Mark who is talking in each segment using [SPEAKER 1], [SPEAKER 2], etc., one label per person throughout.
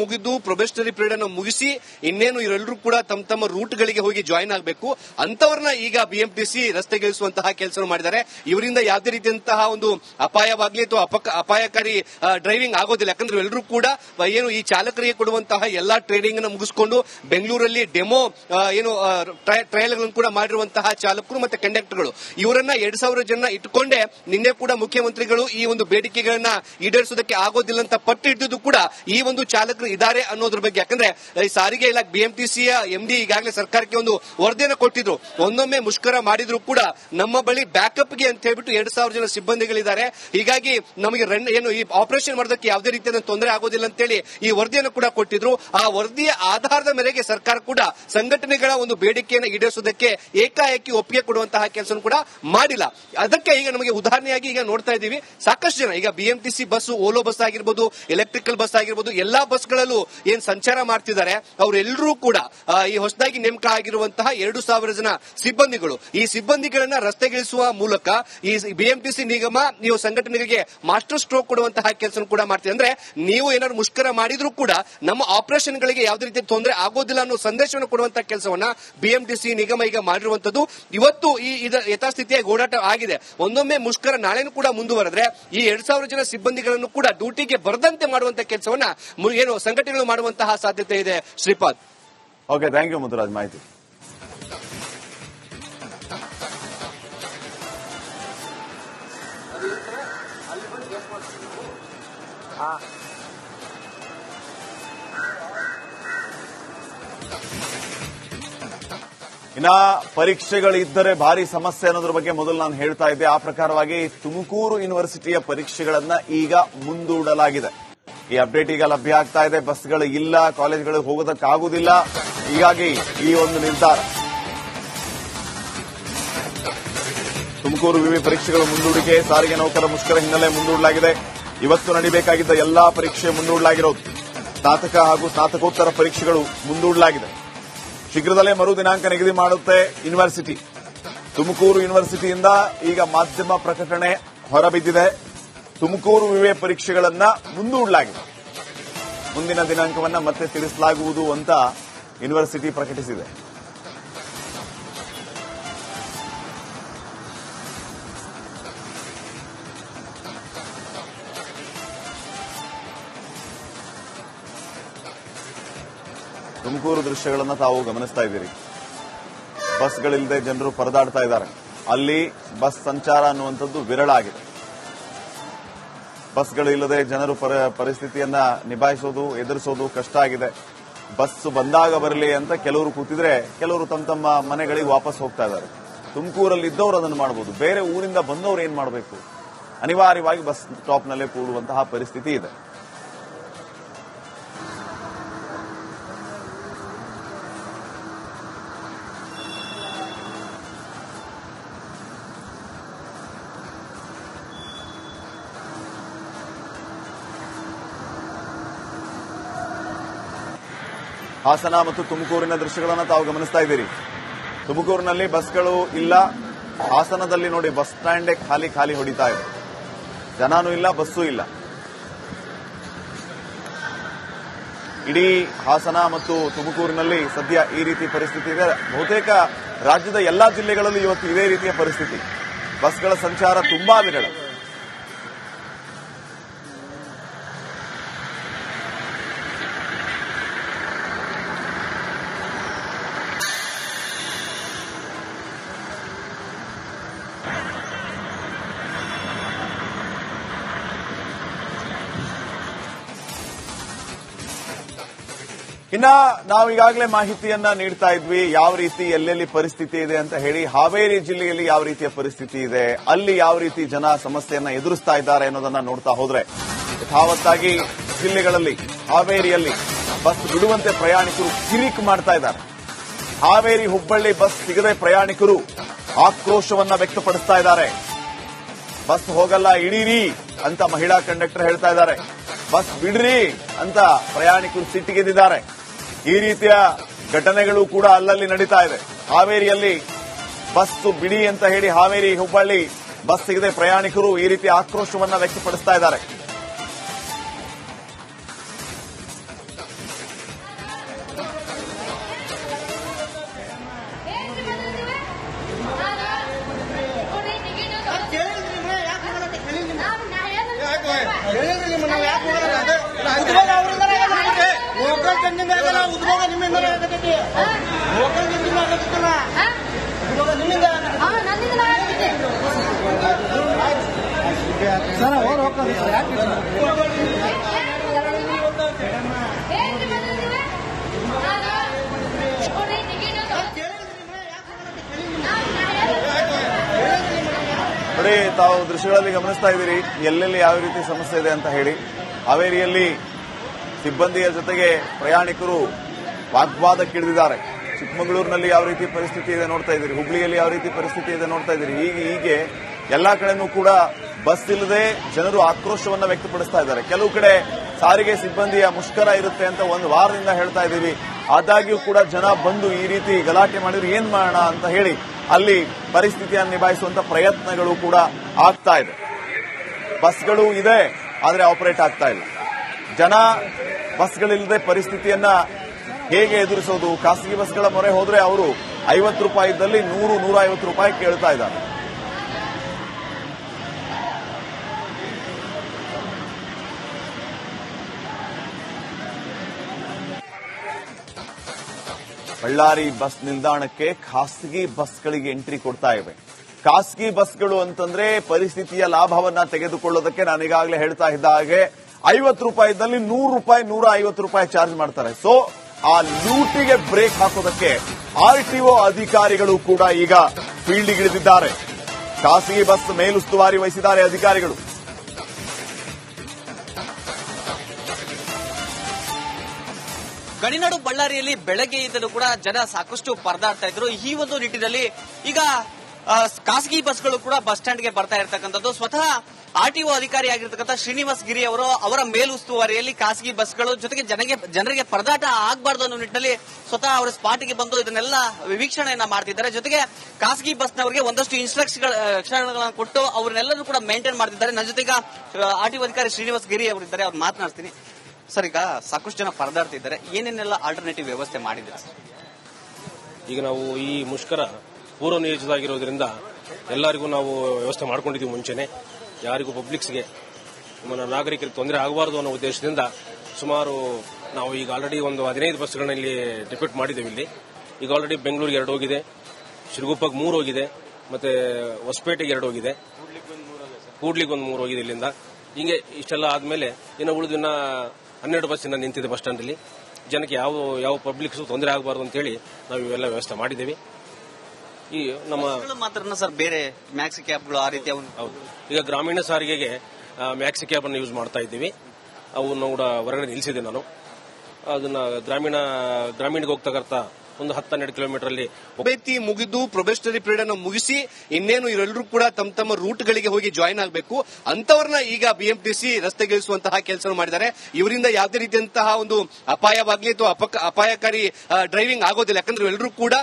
[SPEAKER 1] ಮುಗಿದು probationary period ಅನ್ನು ಮುಗಿಸಿ ಇನ್ನೇನು ಇವರೆಲ್ಲರೂ ಕೂಡ ತಮ್ಮ ತಮ್ಮ ರೂಟ್ ಗಳಿಗೆ ಹೋಗಿ ಜಾಯಿನ್ ಆಗಬೇಕು. ಅಂತವರನ್ನ ಈಗ ಬಿಎಂಟಿಸಿ ರಸ್ತೆಗಿಳಿಸುವಂತಹ ಕೆಲಸ ಮಾಡಿದ್ದಾರೆ. ಇವರಿಂದ ಯಾವುದೇ ರೀತಿಯಂತಹ ಒಂದು ಅಪಾಯವಾಗ್ಲಿ ಅಥವಾ ಅಪಾಯಕಾರಿ ಡ್ರೈವಿಂಗ್ ಆಗೋದಿಲ್ಲ. ಯಾಕಂದ್ರೆ ಎಲ್ಲರೂ ಕೂಡ ಏನು ಈ ಚಾಲಕರಿಗೆ ಕೊಡುವಂತಹ ಎಲ್ಲಾ ಟ್ರೈನಿಂಗ್ ಅನ್ನು ಮುಗಿಸಿಕೊಂಡು ಬೆಂಗಳೂರಲ್ಲಿ ಡೆಮೋ ಏನು ಟ್ರಯಲ್ಗಳನ್ನು ಕೂಡ ಮಾಡಿರುವಂತಹ ಚಾಲಕರು ಮತ್ತೆ ಕಂಡಕ್ಟರ್ಗಳು ಇವರನ್ನ ಎರಡ್ ಸಾವಿರ ಜನ ಇಟ್ಕೊಂಡೇ ನಿನ್ನೆ ಕೂಡ ಮುಖ್ಯಮಂತ್ರಿಗಳು ಈ ಒಂದು ಬೇಡಿಕೆಗಳನ್ನ ಈಡೇರಿಸೋದಕ್ಕೆ ಆಗೋದಿಲ್ಲ ಅಂತ ಪಟ್ಟು ಹಿಡಿದು ಕೂಡ ಈ ಒಂದು ಚಾಲಕರು ಇದ್ದಾರೆ ಅನ್ನೋದ್ರ ಬಗ್ಗೆ. ಯಾಕಂದ್ರೆ ಸಾರಿಗೆ ಇಲಾಖೆ ಬಿಎಂಟಿಸಿಯ ಎಂಡಿ ಈಗಾಗಲೇ ಸರ್ಕಾರಕ್ಕೆ ಒಂದು ವರದಿಯನ್ನು ಕೊಟ್ಟಿದ್ರು. ಒಂದೊಮ್ಮೆ ಮುಷ್ಕರ ಮಾಡಿದ್ರು ಕೂಡ ನಮ್ಮ ಬಳಿ ಬ್ಯಾಕಪ್ಗೆ ಅಂತ ಹೇಳ್ಬಿಟ್ಟು ಎರಡ್ ಸಾವಿರ ಜನ ಸಿಬ್ಬಂದಿಗಳಿದ್ದಾರೆ. ಹೀಗಾಗಿ ನಮಗೆ ರನ್ ಏನು ಈ ಆಪರೇಷನ್ ಮಾಡೋದಕ್ಕೆ ಯಾವುದೇ ರೀತಿಯ ತೊಂದರೆ ಆಗೋದಿಲ್ಲ ಅಂತೇಳಿ ಈ ವರದಿಯನ್ನು ಕೂಡ ಕೊಟ್ಟಿದ್ರು. ಆ ವರದಿಯ ಆಧಾರದ ಮೇರೆಗೆ ಸರ್ಕಾರ ಕೂಡ ಸಂಘಟನೆಗಳ ಒಂದು ಬೇಡಿಕೆಯನ್ನು ಈಡೇರಿಸೋದಕ್ಕೆ ಏಕಾಏಕಿ ಒಪ್ಪಿಗೆ ಕೊಡುವಂತಹ ಕೆಲಸ ಕೂಡ ಮಾಡಿಲ್ಲ. ಅದಕ್ಕೆ ಈಗ ನಮಗೆ ಉದಾಹರಣೆಯಾಗಿ ಈಗ ನೋಡ್ತಾ ಇದ್ದೀವಿ. ಸಾಕಷ್ಟು ಜನ, ಈಗ ಬಿಎಂಟಿಸಿ ಬಸ್ ಓಲೋ ಬಸ್ ಆಗಿರ್ಬೋದು ಎಲೆಕ್ಟ್ರಿಕಲ್ ಬಸ್ ಆಗಿರ್ಬೋದು, ಎಲ್ಲಾ ಬಸ್ಗಳಲ್ಲೂ ಏನ್ ಸಂಚಾರ ಮಾಡ್ತಿದ್ದಾರೆ ಅವರೆಲ್ಲರೂ ಕೂಡ ಈ ಹೊಸದಾಗಿ ನೇಮಕ ಆಗಿರುವಂತಹ ಎರಡು ಸಾವಿರ ಜನ ಸಿಬ್ಬಂದಿಗಳು. ಈ ಸಿಬ್ಬಂದಿಗಳನ್ನ ರಸ್ತೆಗಿಳಿಸುವ ಮೂಲಕ ಈ ಬಿಎಂಟಿಸಿ ನಿಗಮ, ನೀವು ಸಂಘಟನೆಗಳಿಗೆ ಮಾಸ್ಟರ್ ಸ್ಟ್ರೋಕ್ ಕೊಡುವಂತಹ ಕೆಲಸ ಕೂಡ ಮಾಡ್ತೀವಿ ಅಂದ್ರೆ ನೀವು ಏನಾದ್ರು ಮುಷ್ಕರ ಮಾಡಿದ್ರು ಕೂಡ ನಮ್ಮ ಆಪರೇಷನ್ ಗಳಿಗೆ ಯಾವುದೇ ರೀತಿ ತೊಂದರೆ ಆಗೋದಿಲ್ಲ ಅನ್ನೋ ಸಂದೇಶವನ್ನು ಕೊಡುವಂತಹ ಕೆಲಸವನ್ನ ಬಿಎಂಟಿಸಿ ನಿಗಮ ಈಗ ಮಾಡಿರುವಂತದ್ದು ಇವತ್ತು ಈ ಯಥಾಸ್ಥಿತಿಯ ಓಡಾಟ ಆಗಿದೆ. ಒಂದೊಮ್ಮೆ ಮುಷ್ಕರ ನಾಳೆನೂ ಕೂಡ ಮುಂದುವರೆದ್ರೆ ಈ ಎರಡ್ ಸಾವಿರ ಜನ ಸಿಬ್ಬಂದಿಗಳನ್ನು ಕೂಡ ಡ್ಯೂಟಿಗೆ ಬರದಂತೆ ಮಾಡುವಂತ ಕೆಲಸವನ್ನ ಏನು ಸಂಘಟನೆಗಳು ಮಾಡುವಂತಹ ಸಾಧ್ಯತೆ ಇದೆ? Shripad.
[SPEAKER 2] Okay thank you Muthuraj ಮಾಹಿತಿ ಇನ್ನ ಪರೀಕ್ಷೆಗಳಿದ್ದರೆ ಭಾರಿ ಸಮಸ್ಯೆ ಅನ್ನೋದ್ರ ಬಗ್ಗೆ ಮೊದಲು ನಾನು ಹೇಳ್ತಾ ಇದ್ದೆ. ಆ ಪ್ರಕಾರವಾಗಿ ತುಮಕೂರು ಯೂನಿವರ್ಸಿಟಿಯ ಪರೀಕ್ಷೆಗಳನ್ನ ಈಗ ಮುಂದೂಡಲಾಗಿದೆ. ಈ ಅಪ್ಡೇಟ್ ಈಗ ಲಭ್ಯ ಆಗ್ತಾ ಇದೆ. ಬಸ್ಗಳು ಇಲ್ಲ ಕಾಲೇಜ್ಗಳಿಗೆ ಹೋಗೋದಕ್ಕಾಗುವುದಿಲ್ಲ ಹೀಗಾಗಿ ಈ ಒಂದು ನಿರ್ಧಾರ. ತುಮಕೂರು ವಿವಿ ಪರೀಕ್ಷೆಗಳು ಮುಂದೂಡಿಕೆ, ಸಾರಿಗೆ ನೌಕರ ಮುಷ್ಕರ ಹಿನ್ನೆಲೆ ಮುಂದೂಡಲಾಗಿದೆ. ಇವತ್ತು ನಡೀಬೇಕಾಗಿದ್ದ ಎಲ್ಲಾ ಪರೀಕ್ಷೆ ಮುಂದೂಡಲಾಗಿರೋದು. ಸ್ನಾತಕ ಹಾಗೂ ಸ್ನಾತಕೋತ್ತರ ಪರೀಕ್ಷೆಗಳು ಮುಂದೂಡಲಾಗಿದೆ. ಶೀಘ್ರದಲ್ಲೇ ಮರು ದಿನಾಂಕ ನಿಗದಿ ಮಾಡುತ್ತೆ ಯೂನಿವರ್ಸಿಟಿ. ತುಮಕೂರು ಯೂನಿವರ್ಸಿಟಿಯಿಂದ ಈಗ ಮಾಧ್ಯಮ ಪ್ರಕಟಣೆ ಹೊರಬಿದ್ದಿದೆ. ತುಮಕೂರು ವಿವೆ ಪರೀಕ್ಷೆಗಳನ್ನ ಮುಂದೂಡಲಾಗಿದೆ. ಮುಂದಿನ ದಿನಾಂಕವನ್ನ ಮತ್ತೆ ತಿಳಿಸಲಾಗುವುದು ಅಂತ ಯೂನಿವರ್ಸಿಟಿ ಪ್ರಕಟಿಸಿದೆ. ತುಮಕೂರು ದೃಶ್ಯಗಳನ್ನು ತಾವು ಗಮನಿಸ್ತಾ ಇದ್ದೀರಿ. ಬಸ್ಗಳಿಲ್ಲದೆ ಜನರು ಪರದಾಡ್ತಾ ಇದ್ದಾರೆ. ಅಲ್ಲಿ ಬಸ್ ಸಂಚಾರ ಅನ್ನುವಂಥದ್ದು ವಿರಳ ಆಗಿದೆ. ಬಸ್ಗಳಿಲ್ಲದೆ ಜನರು ಪರ- ಪರಿಸ್ಥಿತಿಯನ್ನ ನಿಭಾಯಿಸೋದು, ಎದುರಿಸೋದು ಕಷ್ಟ ಆಗಿದೆ. ಬಸ್ ಬಂದಾಗ ಬರಲಿ ಅಂತ ಕೆಲವರು ಕೂತಿದ್ರೆ ಕೆಲವರು ತಮ್ಮ ತಮ್ಮ ಮನೆಗಳಿಗೆ ವಾಪಸ್ ಹೋಗ್ತಾ ಇದ್ದಾರೆ. ತುಮಕೂರಲ್ಲಿ ಇದ್ದವರು ಅದನ್ನು ಮಾಡಬಹುದು ಬೇರೆ ಊರಿಂದ ಬಂದವರು ಏನ್ ಮಾಡಬೇಕು? ಅನಿವಾರ್ಯವಾಗಿ ಬಸ್ ಸ್ಟಾಪ್ನಲ್ಲೇ ಕೂಡುವಂತಹ ಪರಿಸ್ಥಿತಿ ಇದೆ. ಹಾಸನ ಮತ್ತು ತುಮಕೂರಿನ ದೃಶ್ಯಗಳನ್ನು ತಾವು ಗಮನಿಸ್ತಾ ಇದ್ದೀರಿ. ತುಮಕೂರಿನಲ್ಲಿ ಬಸ್ಗಳು ಇಲ್ಲ. ಹಾಸನದಲ್ಲಿ ನೋಡಿ ಬಸ್ ಸ್ಟ್ಯಾಂಡೇ ಖಾಲಿ ಖಾಲಿ ಹೊಡಿತಾ ಇದೆ. ಜನನೂ ಇಲ್ಲ, ಬಸ್ಸೂ ಇಲ್ಲ. ಇಡೀ ಹಾಸನ ಮತ್ತು ತುಮಕೂರಿನಲ್ಲಿ ಸದ್ಯ ಈ ರೀತಿ ಪರಿಸ್ಥಿತಿ ಇದೆ. ಬಹುತೇಕ ರಾಜ್ಯದ ಎಲ್ಲಾ ಜಿಲ್ಲೆಗಳಲ್ಲಿ ಇವತ್ತು ಇದೇ ರೀತಿಯ ಪರಿಸ್ಥಿತಿ. ಬಸ್ಗಳ ಸಂಚಾರ ತುಂಬಾ ವಿರಳ. ಇನ್ನ ನಾವು ಈಗಾಗಲೇ ಮಾಹಿತಿಯನ್ನ ನೀಡ್ತಾ ಇದ್ವಿ. ಯಾವ ರೀತಿ ಎಲ್ಲೆಲ್ಲಿ ಪರಿಸ್ಥಿತಿ ಇದೆ ಅಂತ ಹೇಳಿ ಹಾವೇರಿ ಜಿಲ್ಲೆಯಲ್ಲಿ ಯಾವ ರೀತಿಯ ಪರಿಸ್ಥಿತಿ ಇದೆ, ಅಲ್ಲಿ ಯಾವ ರೀತಿ ಜನ ಸಮಸ್ಯೆಯನ್ನ ಎದುರಿಸ್ತಾ ಇದ್ದಾರೆ ಅನ್ನೋದನ್ನ ನೋಡ್ತಾ ಹೋದ್ರೆ ಯಥಾವತ್ತಾಗಿ ಜಿಲ್ಲೆಗಳಲ್ಲಿ, ಹಾವೇರಿಯಲ್ಲಿ ಬಸ್ ಬಿಡುವಂತೆ ಪ್ರಯಾಣಿಕರು ಕಿರಿಕ್ ಮಾಡ್ತಾ ಇದ್ದಾರೆ. ಹಾವೇರಿ ಹುಬ್ಬಳ್ಳಿ ಬಸ್ ಸಿಗದೆ ಪ್ರಯಾಣಿಕರು ಆಕ್ರೋಶವನ್ನ ವ್ಯಕ್ತಪಡಿಸ್ತಾ ಇದ್ದಾರೆ. ಬಸ್ ಹೋಗಲ್ಲ ಇಡೀರಿ ಅಂತ ಮಹಿಳಾ ಕಂಡಕ್ಟರ್ ಹೇಳ್ತಾ ಇದ್ದಾರೆ. ಬಸ್ ಬಿಡ್ರಿ ಅಂತ ಪ್ರಯಾಣಿಕರು ಸಿಟ್ಟಿಗೆದ್ದಿದ್ದಾರೆ. ಈ ರೀತಿಯ ಘಟನೆಗಳು ಕೂಡ ಅಲ್ಲಲ್ಲಿ ನಡೀತಾ ಇದೆ. ಹಾವೇರಿಯಲ್ಲಿ ಬಸ್ ಬಿಡಿ ಅಂತ ಹೇಳಿ ಹಾವೇರಿ ಹುಬ್ಬಳ್ಳಿ ಬಸ್ ಸಿಗದೆ ಪ್ರಯಾಣಿಕರು ಈ ರೀತಿ ಆಕ್ರೋಶವನ್ನ ವ್ಯಕ್ತಪಡಿಸ್ತಾ ಇದ್ದಾರೆ.
[SPEAKER 3] ಸರ್ ಅವ್ರು ಹೋಗ್ತಾರೆ. ಸರ್? ಯಾಕೆ
[SPEAKER 2] ನೋಡಿ ತಾವು ದೃಶ್ಯಗಳಲ್ಲಿ ಗಮನಿಸ್ತಾ ಇದ್ದೀರಿ ಎಲ್ಲೆಲ್ಲಿ ಯಾವ ರೀತಿ ಸಮಸ್ಯೆ ಇದೆ ಅಂತ ಹೇಳಿ. ಹಾವೇರಿಯಲ್ಲಿ ಸಿಬ್ಬಂದಿಯ ಜೊತೆಗೆ ಪ್ರಯಾಣಿಕರು ವಾಗ್ವಾದಕ್ಕಿಳಿದಿದ್ದಾರೆ. ಚಿಕ್ಕಮಗಳೂರಿನಲ್ಲಿ ಯಾವ ರೀತಿ ಪರಿಸ್ಥಿತಿ ಇದೆ ನೋಡ್ತಾ ಇದ್ದೀರಿ. ಹುಬ್ಳಿಯಲ್ಲಿ ಯಾವ ರೀತಿ ಪರಿಸ್ಥಿತಿ ಇದೆ ನೋಡ್ತಾ ಇದ್ದೀರಿ. ಹೀಗೆ ಹೀಗೆ ಎಲ್ಲಾ ಕಡೆನೂ ಕೂಡ ಬಸ್ ಇಲ್ಲದೆ ಜನರು ಆಕ್ರೋಶವನ್ನು ವ್ಯಕ್ತಪಡಿಸ್ತಾ ಇದ್ದಾರೆ. ಕೆಲವು ಕಡೆ ಸಾರಿಗೆ ಸಿಬ್ಬಂದಿಯ ಮುಷ್ಕರ ಇರುತ್ತೆ ಅಂತ ಒಂದು ವಾರದಿಂದ ಹೇಳ್ತಾ ಇದ್ದೀವಿ. ಆದಾಗ್ಯೂ ಕೂಡ ಜನ ಬಂದು ಈ ರೀತಿ ಗಲಾಟೆ ಮಾಡಿದ್ರೆ ಏನ್ ಮಾಡೋಣ ಅಂತ ಹೇಳಿ ಅಲ್ಲಿ ಪರಿಸ್ಥಿತಿಯನ್ನು ನಿಭಾಯಿಸುವಂತ ಪ್ರಯತ್ನಗಳು ಕೂಡ ಆಗ್ತಾ ಇದೆ. ಬಸ್ಗಳು ಇದೆ, ಆದರೆ ಆಪರೇಟ್ ಆಗ್ತಾ ಇಲ್ಲ. ಜನ ಬಸ್ಗಳಿಲ್ಲದೆ ಪರಿಸ್ಥಿತಿಯನ್ನ ಹೇಗೆ ಎದುರಿಸೋದು? ಖಾಸಗಿ ಬಸ್ಗಳ ಮೊರೆ ಹೋದ್ರೆ ಅವರು ಐವತ್ತು ರೂಪಾಯಿ ಇದ್ದಲ್ಲಿ ನೂರು ನೂರ ಐವತ್ತು ರೂಪಾಯಿ ಕೇಳ್ತಾ ಇದ್ದಾರೆ. ಬಳ್ಳಾರಿ ಬಸ್ ನಿಲ್ದಾಣಕ್ಕೆ ಖಾಸಗಿ ಬಸ್ಗಳಿಗೆ ಎಂಟ್ರಿ ಕೊಡ್ತಾ ಇವೆ. ಖಾಸಗಿ ಬಸ್ಗಳು ಅಂತಂದ್ರೆ ಪರಿಸ್ಥಿತಿಯ ಲಾಭವನ್ನ ತೆಗೆದುಕೊಳ್ಳೋದಕ್ಕೆ ನಾನು ಈಗಾಗಲೇ ಹೇಳ್ತಾ ಇದ್ದ ಹಾಗೆ ಐವತ್ತು ರೂಪಾಯಿದ್ದಲ್ಲಿ ನೂರು ರೂಪಾಯಿ, ನೂರ ಐವತ್ತು ರೂಪಾಯಿ ಚಾರ್ಜ್ ಮಾಡ್ತಾರೆ. ಸೊ ಆ ಲೂಟಿಗೆ ಬ್ರೇಕ್ ಹಾಕೋದಕ್ಕೆ ಆರ್ಟಿಒ ಅಧಿಕಾರಿಗಳು ಕೂಡ ಈಗ ಫೀಲ್ಡ್ಗಿಳಿದಿದ್ದಾರೆ ಖಾಸಗಿ ಬಸ್ ಮೇಲುಸ್ತುವಾರಿ ವಹಿಸಿದ್ದಾರೆ ಅಧಿಕಾರಿಗಳು.
[SPEAKER 4] ಗಣಿನಾಡು ಬಳ್ಳಾರಿಯಲ್ಲಿ ಬೆಳಗ್ಗೆಯಿಂದಲೂ ಕೂಡ ಜನ ಸಾಕಷ್ಟು ಪರದಾಡ್ತಾ ಇದ್ರು. ಈ ಒಂದು ನಿಟ್ಟಿನಲ್ಲಿ ಈಗ ಖಾಸಗಿ ಬಸ್ಗಳು ಕೂಡ ಬಸ್ ಸ್ಟ್ಯಾಂಡ್ಗೆ ಬರ್ತಾ ಇರತಕ್ಕಂಥದ್ದು. ಸ್ವತಃ ಆರ್ಟಿಒ ಅಧಿಕಾರಿ ಆಗಿರತಕ್ಕಂಥ ಶ್ರೀನಿವಾಸ್ ಗಿರಿ ಅವರು ಅವರ ಮೇಲುಸ್ತುವಾರಿಯಲ್ಲಿ ಖಾಸಗಿ ಬಸ್ಗಳು ಜೊತೆಗೆ ಜನಗೆ, ಜನರಿಗೆ ಪರದಾಟ ಆಗಬಾರ್ದು ಅನ್ನೋ ನಿಟ್ಟಿನಲ್ಲಿ ಸ್ವತಃ ಅವರ ಸ್ಪಾಟ್ಗೆ ಬಂದು ಇದನ್ನೆಲ್ಲ ವೀಕ್ಷಣೆಯನ್ನ ಮಾಡ್ತಿದ್ದಾರೆ. ಜೊತೆಗೆ ಖಾಸಗಿ ಬಸ್ನವರಿಗೆ ಒಂದಷ್ಟು ಇನ್ಸ್ಟ್ರಕ್ಷನ್ಗಳನ್ನು ಕೊಟ್ಟು ಅವ್ರನ್ನೆಲ್ಲರೂ ಕೂಡ ಮೇಂಟೈನ್ ಮಾಡ್ತಿದ್ದಾರೆ. ನನ್ನ ಜೊತೆಗೆ ಆರ್ಟಿಒ ಅಧಿಕಾರಿ ಶ್ರೀನಿವಾಸ್ ಗಿರಿ ಅವರಿದ್ದಾರೆ. ಅವ್ರು ಮಾತನಾಡ್ತೀನಿ. ಸರ್, ಈಗ ಸಾಕಷ್ಟು ಜನ ಪರದಾಡ್ತಿದ್ದಾರೆ ಏನೇನೆಲ್ಲ ಆಲ್ಟರ್ನೇಟಿವ್ ವ್ಯವಸ್ಥೆ ಮಾಡಿದ್ದಾರೆ?
[SPEAKER 5] ಈಗ ನಾವು ಈ ಮುಷ್ಕರ ಪೂರ್ವ ನಿಯೋಜಿತವಾಗಿರೋದ್ರಿಂದ ಎಲ್ಲರಿಗೂ ನಾವು ವ್ಯವಸ್ಥೆ ಮಾಡ್ಕೊಂಡಿದ್ದೀವಿ ಮುಂಚೆನೆ. ಯಾರಿಗೂ ಪಬ್ಲಿಕ್ಸ್ಗೆ ನಮ್ಮ ನಾಗರಿಕರಿಗೆ ತೊಂದರೆ ಆಗಬಾರದು ಅನ್ನೋ ಉದ್ದೇಶದಿಂದ ಸುಮಾರು ನಾವು ಈಗ ಆಲ್ರೆಡಿ ಒಂದು ಹದಿನೈದು ಬಸ್ಗಳನ್ನ ಇಲ್ಲಿ ಡಿಪ್ಯೂಟ್ ಮಾಡಿದ್ದೇವೆ ಇಲ್ಲಿ. ಈಗ ಆಲ್ರೆಡಿ ಬೆಂಗಳೂರಿಗೆ ಎರಡು ಹೋಗಿದೆ ಶಿರಗುಪ್ಪಗೆ ಮೂರು ಹೋಗಿದೆ, ಮತ್ತೆ ಹೊಸಪೇಟೆಗೆ ಎರಡು ಹೋಗಿದೆ. ಕೂಡ್ಲಿಗೆ ಒಂದು ಮೂರು ಹೋಗಿದೆ ಇಲ್ಲಿಂದ. ಹಿಂಗೆ ಇಷ್ಟೆಲ್ಲ ಆದ್ಮೇಲೆ ಇನ್ನು ಉಳಿದಿನ ಹನ್ನೆರಡು ಬಸ್ ಇನ್ನ ನಿಂತಿದೆ ಬಸ್ ಸ್ಟ್ಯಾಂಡಲ್ಲಿ ಜನಕ್ಕೆ ಯಾವ ಯಾವ ಪಬ್ಲಿಕ್ಸ್ ತೊಂದರೆ ಆಗಬಾರ್ದು ಅಂತೇಳಿ ನಾವು ಇವೆಲ್ಲ ವ್ಯವಸ್ಥೆ ಮಾಡಿದ್ದೇವೆ. ಈ ನಮ್ಮ
[SPEAKER 4] ಮಾತ್ರ ಸರ್? ಬೇರೆ ಮ್ಯಾಕ್ಸಿ ಕ್ಯಾಬ್ಗಳು ಆ ರೀತಿ
[SPEAKER 5] ಹೌದು. ಈಗ ಗ್ರಾಮೀಣ ಸಾರಿಗೆಗೆ ಮ್ಯಾಕ್ಸಿ ಕ್ಯಾಬ್ ಅನ್ನು ಯೂಸ್ ಮಾಡ್ತಾ ಇದ್ದೀವಿ. ಅವನ್ನು ಕೂಡ ಹೊರಗಡೆ ನಿಲ್ಲಿಸಿದೆ ನಾನು. ಅದನ್ನ ಗ್ರಾಮೀಣ ಗ್ರಾಮೀಣಗೆ ಹೋಗ್ತಕ್ಕಂಥ ಒಂದು ಹತ್ತು ಹನ್ನೆರಡು ಕಿಲೋಮೀಟರ್ ಅಲ್ಲಿ
[SPEAKER 1] ತರಬೇತಿ ಮುಗಿದು ಪ್ರೊಬೆಷನರಿ ಪೀರಿಯಡ್ ಅನ್ನು ಮುಗಿಸಿ ಇನ್ನೇನು ಇವರೆಲ್ಲರೂ ಕೂಡ ತಮ್ಮ ತಮ್ಮ ರೂಟ್ ಗಳಿಗೆ ಹೋಗಿ ಜಾಯಿನ್ ಆಗಬೇಕು. ಅಂತವರನ್ನ ಈಗ ಬಿಎಂಟಿಸಿ ರಸ್ತೆಗಿಳಿಸುವಂತಹ ಕೆಲಸ ಮಾಡಿದ್ದಾರೆ. ಇವರಿಂದ ಯಾವುದೇ ರೀತಿಯಂತಹ ಒಂದು ಅಪಾಯವಾಗಲಿ ಅಥವಾ ಅಪಾಯಕಾರಿ ಡ್ರೈವಿಂಗ್ ಆಗೋದಿಲ್ಲ. ಯಾಕಂದ್ರೆ ಎಲ್ಲರೂ ಕೂಡ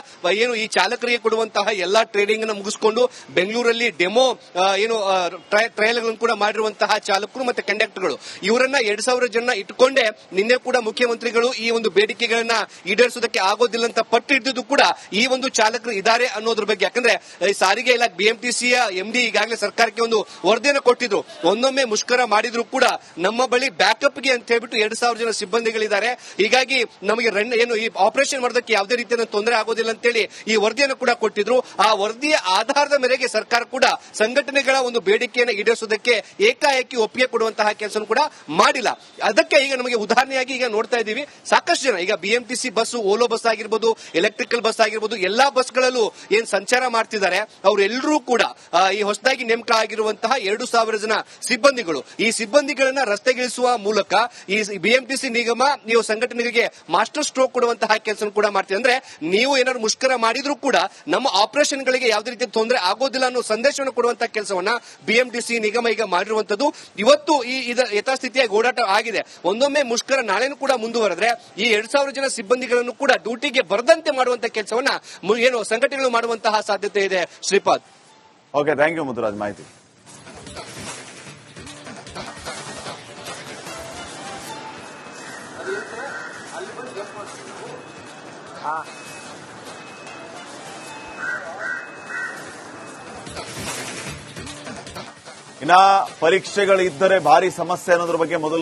[SPEAKER 1] ಏನು ಈ ಚಾಲಕರಿಗೆ ಕೊಡುವಂತಹ ಎಲ್ಲಾ ಟ್ರೈನಿಂಗ್ ಅನ್ನು ಮುಗಿಸಿಕೊಂಡು ಬೆಂಗಳೂರಲ್ಲಿ ಡೆಮೋ ಏನು ಟ್ರಯಲ್ಗಳನ್ನು ಕೂಡ ಮಾಡಿರುವಂತಹ ಚಾಲಕರು ಮತ್ತೆ ಕಂಡಕ್ಟರ್ಗಳು. ಇವರನ್ನ ಎರಡ್ ಸಾವಿರ ಜನ ಇಟ್ಕೊಂಡೆ ನಿನ್ನೆ ಕೂಡ ಮುಖ್ಯಮಂತ್ರಿಗಳು ಈ ಒಂದು ಬೇಡಿಕೆಗಳನ್ನ ಈಡೇರಿಸೋದಕ್ಕೆ ಆಗೋದಿಲ್ಲ ಅಂತ ಪಟ್ಟು ಹಿಡಿದು ಕೂಡ ಈ ಒಂದು ಚಾಲಕರು ಇದ್ದಾರೆ ಅನ್ನೋದ್ರ ಬಗ್ಗೆ. ಯಾಕಂದ್ರೆ ಸಾರಿಗೆ ಇಲಾಖೆ ಬಿಎಂಟಿಸಿಯ ಎಂಡಿ ಈಗಾಗಲೇ ಸರ್ಕಾರಕ್ಕೆ ಒಂದು ವರದಿಯನ್ನು ಕೊಟ್ಟಿದ್ರು. ಒಂದೊಮ್ಮೆ ಮುಷ್ಕರ ಮಾಡಿದ್ರು ಕೂಡ ನಮ್ಮ ಬಳಿ ಬ್ಯಾಕಪ್ಗೆ ಅಂತ ಹೇಳ್ಬಿಟ್ಟು ಎರಡ್ ಸಾವಿರ ಜನ ಸಿಬ್ಬಂದಿಗಳಿದ್ದಾರೆ. ಹೀಗಾಗಿ ನಮಗೆ ರನ್, ಏನು ಈ ಆಪರೇಷನ್ ಮಾಡೋದಕ್ಕೆ ಯಾವುದೇ ರೀತಿಯ ತೊಂದರೆ ಆಗೋದಿಲ್ಲ ಅಂತೇಳಿ ಈ ವರದಿಯನ್ನು ಕೂಡ ಕೊಟ್ಟಿದ್ರು. ಆ ವರದಿಯ ಆಧಾರದ ಮೇರೆಗೆ ಸರ್ಕಾರ ಕೂಡ ಸಂಘಟನೆಗಳ ಒಂದು ಬೇಡಿಕೆಯನ್ನು ಈಡೇರಿಸೋದಕ್ಕೆ ಏಕಾಏಕಿ ಒಪ್ಪಿಗೆ ಕೊಡುವಂತಹ ಕೆಲಸ ಕೂಡ ಮಾಡಿಲ್ಲ. ಅದಕ್ಕೆ ಈಗ ನಮಗೆ ಉದಾಹರಣೆಯಾಗಿ ಈಗ ನೋಡ್ತಾ ಇದ್ದೀವಿ. ಸಾಕಷ್ಟು ಜನ, ಈಗ ಬಿಎಂಟಿಸಿ ಬಸ್ ಓಲೋ ಬಸ್ ಆಗಿರ್ಬೋದು ಎಲೆಕ್ಟ್ರಿಕಲ್ ಬಸ್ ಆಗಿರ್ಬೋದು, ಎಲ್ಲಾ ಬಸ್ಗಳಲ್ಲೂ ಏನ್ ಸಂಚಾರ ಮಾಡ್ತಿದ್ದಾರೆ ಅವರೆಲ್ಲರೂ ಕೂಡ ಈ ಹೊಸದಾಗಿ ನೇಮಕ ಆಗಿರುವಂತಹ ಎರಡು ಜನ ಸಿಬ್ಬಂದಿಗಳು. ಈ ಸಿಬ್ಬಂದಿಗಳನ್ನ ರಸ್ತೆಗಿಳಿಸುವ ಮೂಲಕ ಈ ಬಿಎಂಟಿಸಿ ನಿಗಮ, ನೀವು ಸಂಘಟನೆಗಳಿಗೆ ಮಾಸ್ಟರ್ ಸ್ಟ್ರೋಕ್ ಕೊಡುವಂತಹ ಕೆಲಸ ಕೂಡ ಮಾಡ್ತೀವಿ. ಅಂದ್ರೆ ನೀವು ಏನಾದ್ರು ಮುಷ್ಕರ ಮಾಡಿದ್ರು ಕೂಡ ನಮ್ಮ ಆಪರೇಷನ್ ಗಳಿಗೆ ಯಾವುದೇ ರೀತಿ ತೊಂದರೆ ಆಗೋದಿಲ್ಲ ಅನ್ನೋ ಸಂದೇಶವನ್ನು ಕೊಡುವಂತಹ ಕೆಲಸವನ್ನ ಬಿಎಂಟಿಸಿ ನಿಗಮ ಈಗ ಮಾಡಿರುವಂತದ್ದು ಇವತ್ತು ಈ ಇದರ ಯಥಾಸ್ಥಿತಿಯ ಓಡಾಟ ಆಗಿದೆ. ಒಂದೊಮ್ಮೆ ಮುಷ್ಕರ ನಾಳೆನೂ ಕೂಡ ಮುಂದುವರೆದ್ರೆ ಈ ಎರಡ್ ಸಾವಿರ ಜನ ಸಿಬ್ಬಂದಿಗಳನ್ನು ಕೂಡ ಡ್ಯೂಟಿಗೆ ಬರದಂತೆ ಮಾಡುವಂತಹ ಕೆಲಸವನ್ನ ಏನು ಸಂಘಟನೆಗಳು ಮಾಡುವಂತಹ ಸಾಧ್ಯತೆ ಇದೆ. Shripad.
[SPEAKER 2] Okay thank you Muthuraj, ಮಾಹಿತಿ. ಇನ್ನ ಪರೀಕ್ಷೆಗಳಿದ್ದರೆ ಭಾರಿ ಸಮಸ್ಯೆ ಅನ್ನೋದ್ರ ಬಗ್ಗೆ ಮೊದಲು